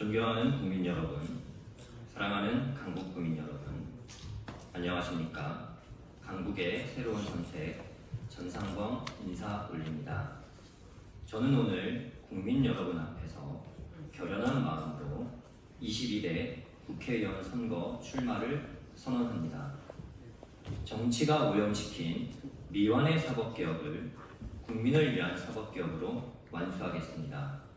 존경하는 국민 여러분, 사랑하는 강북 국민 여러분, 안녕하십니까? 강북의 새로운 선택 전상범 인사 올립니다. 저는 오늘 국민 여러분 앞에서 결연한 마음으로 22대 국회의원 선거 출마를 선언합니다. 정치가 오염시킨 미완의 사법개혁을 국민을 위한 사법개혁으로 완수하겠습니다.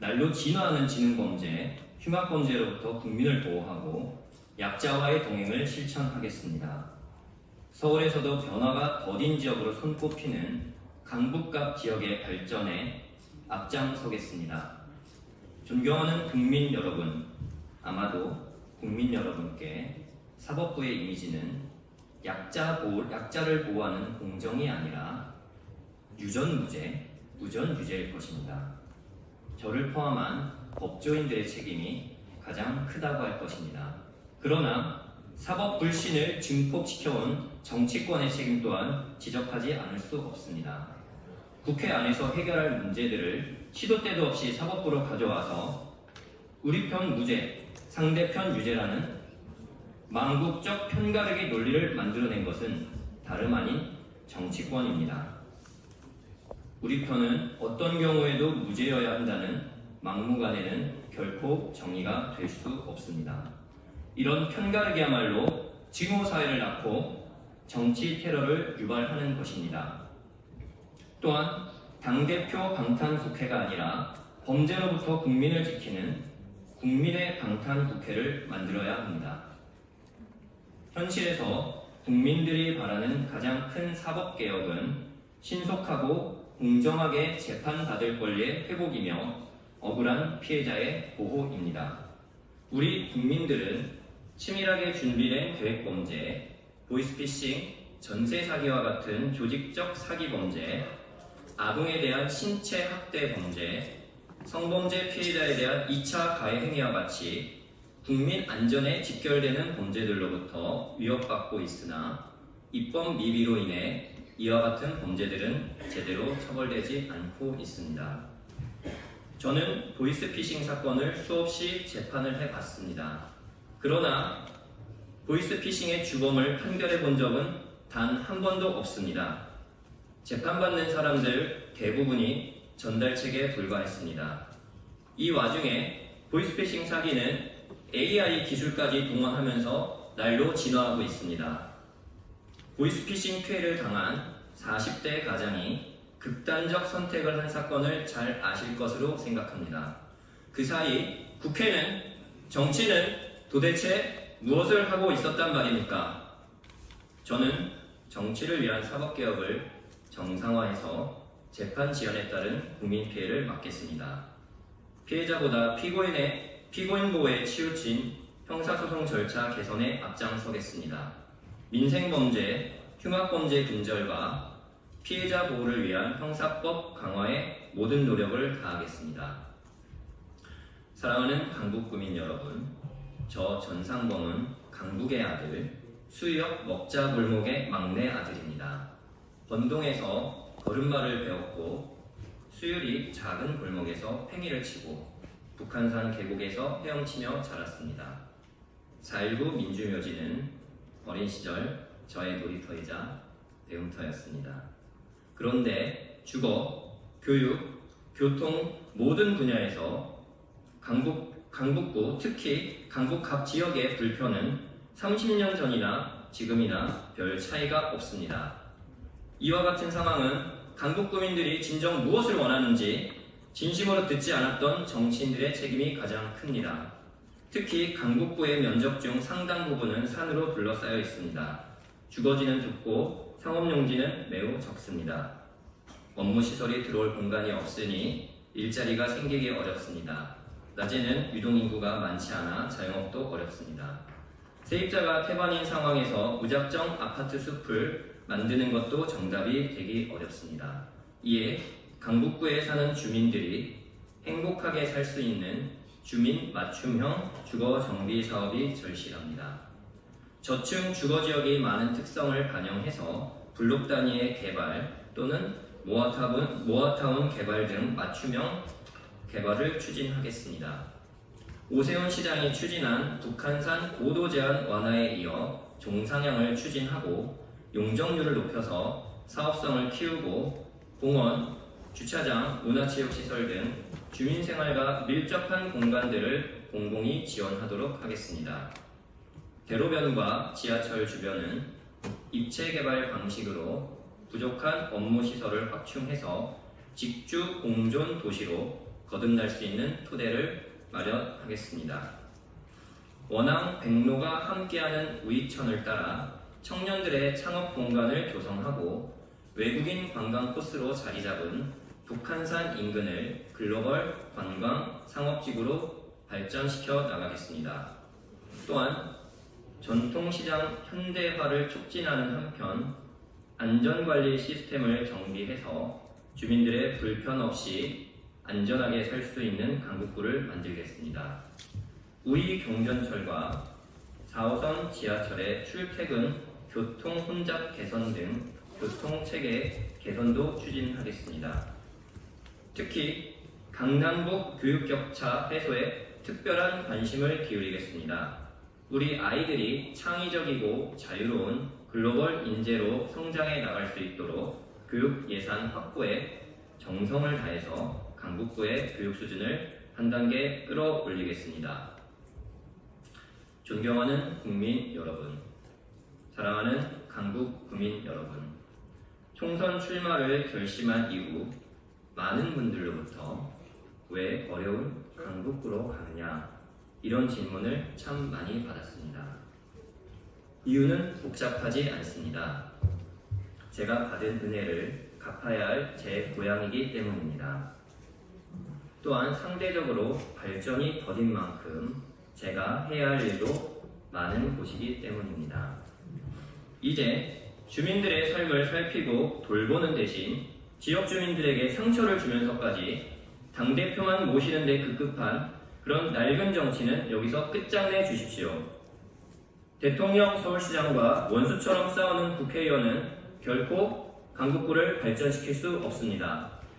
날로 진화하는 지능범죄, 흉악범죄로부터 국민을 보호하고 약자와의 동행을 실천하겠습니다. 서울에서도 변화가 더딘 지역으로 손꼽히는 강북갑 지역의 발전에 앞장서겠습니다. 존경하는 국민 여러분, 아마도 국민 여러분께 사법부의 이미지는 약자 보호, 약자를 보호하는 공정이 아니라 유전무죄, 무전유죄일 것입니다. 저를 포함한 법조인들의 책임이 가장 크다고 할 것입니다. 그러나 사법 불신을 증폭시켜온 정치권의 책임 또한 지적하지 않을 수 없습니다. 국회 안에서 해결할 문제들을 시도 때도 없이 사법부로 가져와서 우리 편 무죄, 상대편 유죄라는 망국적 편가르기 논리를 만들어낸 것은 다름 아닌 정치권입니다. 우리 편은 어떤 경우에도 무죄여야 한다는 막무가내는 결코 정의가 될 수 없습니다. 이런 편가르기야말로 증오 사회를 낳고 정치 테러를 유발하는 것입니다. 또한 당대표 방탄 국회가 아니라 범죄로부터 국민을 지키는 국민의 방탄 국회를 만들어야 합니다. 현실에서 국민들이 바라는 가장 큰 사법 개혁은 신속하고 공정하게 재판받을 권리의 회복이며 억울한 피해자의 보호입니다. 우리 국민들은 치밀하게 준비된 계획 범죄, 보이스피싱, 전세 사기와 같은 조직적 사기 범죄, 아동에 대한 신체 학대 범죄, 성범죄 피해자에 대한 2차 가해 행위와 같이 국민 안전에 직결되는 범죄들로부터 위협받고 있으나 입법 미비로 인해 이와 같은 범죄들은 제대로 처벌되지 않고 있습니다. 저는 보이스피싱 사건을 수없이 재판을 해봤습니다. 그러나 보이스피싱의 주범을 판결해 본 적은 단 한 번도 없습니다. 재판받는 사람들 대부분이 전달책에 불과했습니다. 이 와중에 보이스피싱 사기는 AI 기술까지 동원하면서 날로 진화하고 있습니다. 보이스피싱 피해를 당한 40대 가장이 극단적 선택을 한 사건을 잘 아실 것으로 생각합니다. 그 사이 국회는 정치는 도대체 무엇을 하고 있었단 말입니까? 저는 정치를 위한 사법개혁을 정상화해서 재판 지연에 따른 국민 피해를 막겠습니다. 피해자보다 피고인의 피고인 보호에 치우친 형사소송 절차 개선에 앞장서겠습니다. 민생범죄, 흉악범죄 근절과 피해자 보호를 위한 형사법 강화에 모든 노력을 다하겠습니다. 사랑하는 강북구민 여러분, 저 전상범은 강북의 아들, 수역 먹자 골목의 막내 아들입니다. 번동에서 걸음마를 배웠고 수율이 작은 골목에서 팽이를 치고 북한산 계곡에서 헤엄치며 자랐습니다. 4.19 민주묘지는 어린 시절 저의 놀이터이자 배움터였습니다. 그런데 주거, 교육, 교통 모든 분야에서 강북, 강북구 특히 강북갑 지역의 불편은 30년 전이나 지금이나 별 차이가 없습니다. 이와 같은 상황은 강북구민들이 진정 무엇을 원하는지 진심으로 듣지 않았던 정치인들의 책임이 가장 큽니다. 특히 강북구의 면적 중 상당 부분은 산으로 둘러싸여 있습니다. 주거지는 좁고 상업용지는 매우 적습니다. 업무시설이 들어올 공간이 없으니 일자리가 생기기 어렵습니다. 낮에는 유동인구가 많지 않아 자영업도 어렵습니다. 세입자가 태반인 상황에서 무작정 아파트 숲을 만드는 것도 정답이 되기 어렵습니다. 이에 강북구에 사는 주민들이 행복하게 살 수 있는 주민 맞춤형 주거 정비 사업이 절실합니다. 저층 주거 지역이 많은 특성을 반영해서 블록 단위의 개발 또는 모아타운, 모아타운 개발 등 맞춤형 개발을 추진하겠습니다. 오세훈 시장이 추진한 북한산 고도 제한 완화에 이어 종상향을 추진하고 용적률을 높여서 사업성을 키우고 공원, 주차장, 문화체육시설 등 주민 생활과 밀접한 공간들을 공공이 지원하도록 하겠습니다. 대로변과 지하철 주변은 입체 개발 방식으로 부족한 업무 시설을 확충해서 직주 공존 도시로 거듭날 수 있는 토대를 마련하겠습니다. 원앙 백로가 함께하는 우이천을 따라 청년들의 창업 공간을 조성하고 외국인 관광 코스로 자리 잡은 북한산 인근을 글로벌 관광 상업지구로 발전시켜 나가겠습니다. 또한 전통시장 현대화를 촉진하는 한편 안전관리 시스템을 정비해서 주민들의 불편 없이 안전하게 살 수 있는 강북구를 만들겠습니다. 우이 경전철과 4호선 지하철의 출퇴근 교통 혼잡 개선 등 교통 체계 개선도 추진하겠습니다. 특히 강남북 교육 격차 해소에 특별한 관심을 기울이겠습니다. 우리 아이들이 창의적이고 자유로운 글로벌 인재로 성장해 나갈 수 있도록 교육 예산 확보에 정성을 다해서 강북구의 교육 수준을 한 단계 끌어올리겠습니다. 존경하는 국민 여러분, 사랑하는 강북 구민 여러분, 총선 출마를 결심한 이후 많은 분들로부터 왜 어려운 강북구로 가느냐 이런 질문을 참 많이 받았습니다. 이유는 복잡하지 않습니다. 제가 받은 은혜를 갚아야 할 제 고향이기 때문입니다. 또한 상대적으로 발전이 더딘 만큼 제가 해야 할 일도 많은 곳이기 때문입니다. 이제 주민들의 삶을 살피고 돌보는 대신 지역 주민들에게 상처를 주면서까지 당대표만 모시는 데 급급한 그런 낡은 정치는 여기서 끝장내 주십시오. 대통령 서울시장과 원수처럼 싸우는 국회의원은 결코 강북구를 발전시킬 수 없습니다.